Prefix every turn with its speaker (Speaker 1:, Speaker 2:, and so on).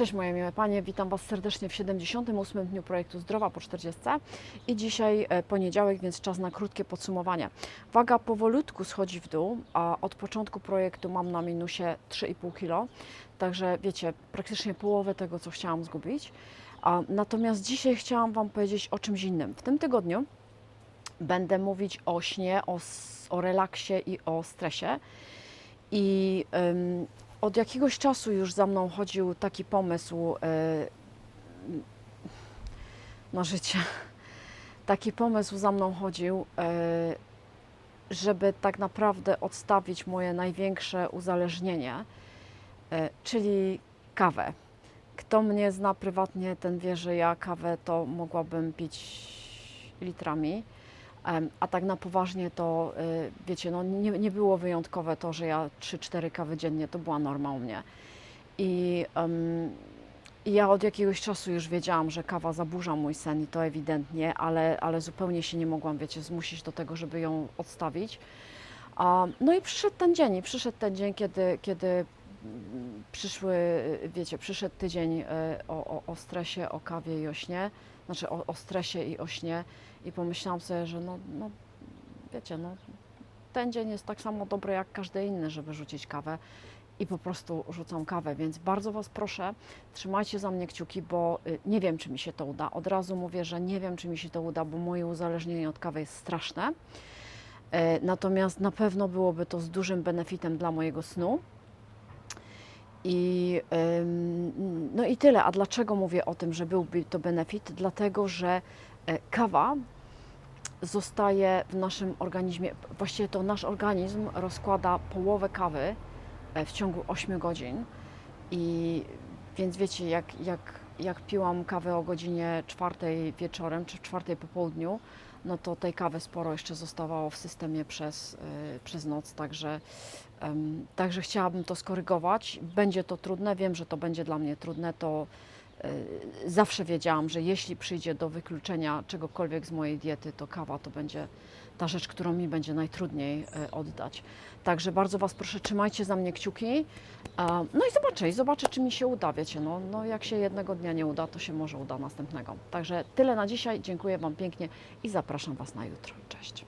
Speaker 1: Cześć moje miłe Panie, witam Was serdecznie w 78. dniu projektu Zdrowa po 40 i dzisiaj e, poniedziałek, więc czas na krótkie podsumowanie. Waga powolutku schodzi w dół, a od początku projektu mam na minusie 3,5 kg, także wiecie, praktycznie połowę tego, co chciałam zgubić. Natomiast dzisiaj chciałam Wam powiedzieć o czymś innym. W tym tygodniu będę mówić o śnie, o, o relaksie i o stresie. I ym, od jakiegoś czasu już za mną chodził taki pomysł y, na życie. Taki pomysł za mną chodził, y, żeby tak naprawdę odstawić moje największe uzależnienie, y, czyli kawę. Kto mnie zna prywatnie, ten wie, że ja kawę to mogłabym pić litrami. A tak na poważnie to, y, wiecie, no nie, nie było wyjątkowe to, że ja 3-4 kawy dziennie, to była norma u mnie. I i ja od jakiegoś czasu już wiedziałam, że kawa zaburza mój sen i to ewidentnie, ale, ale zupełnie się nie mogłam, wiecie, zmusić do tego, żeby ją odstawić. A, no i przyszedł ten dzień, i przyszedł ten dzień, kiedy, kiedy przyszły, wiecie, przyszedł tydzień y, o, o, o stresie, o kawie i o śnie, znaczy o, o stresie i o śnie i pomyślałam sobie, że no, no wiecie, no ten dzień jest tak samo dobry jak każdy inny, żeby rzucić kawę i po prostu rzucam kawę, więc bardzo Was proszę, trzymajcie za mnie kciuki, bo y, nie wiem, czy mi się to uda. Od razu mówię, że nie wiem, czy mi się to uda, bo moje uzależnienie od kawy jest straszne. E, Natomiast na pewno byłoby to z dużym benefitem dla mojego snu. I, no i tyle. A dlaczego mówię o tym, że byłby to benefit? Dlatego, że e, kawa zostaje w naszym organizmie, właściwie to nasz organizm rozkłada połowę kawy e, w ciągu 8 godzin. I więc wiecie, jak, jak, jak piłam kawę o godzinie 4 wieczorem czy 4 po południu, no to tej kawy sporo jeszcze zostawało w systemie przez, e, przez noc, także, także chciałabym to skorygować. Będzie to trudne, wiem, że to będzie dla mnie trudne, to zawsze wiedziałam, że jeśli przyjdzie do wykluczenia czegokolwiek z mojej diety, to kawa to będzie ta rzecz, którą mi będzie najtrudniej e, oddać. Także bardzo Was proszę, trzymajcie za mnie kciuki. No i zobaczę, i zobaczę, czy mi się uda, wiecie, no, no jak się jednego dnia nie uda, to się może uda następnego. Także tyle na dzisiaj, dziękuję Wam pięknie i zapraszam Was na jutro. Cześć.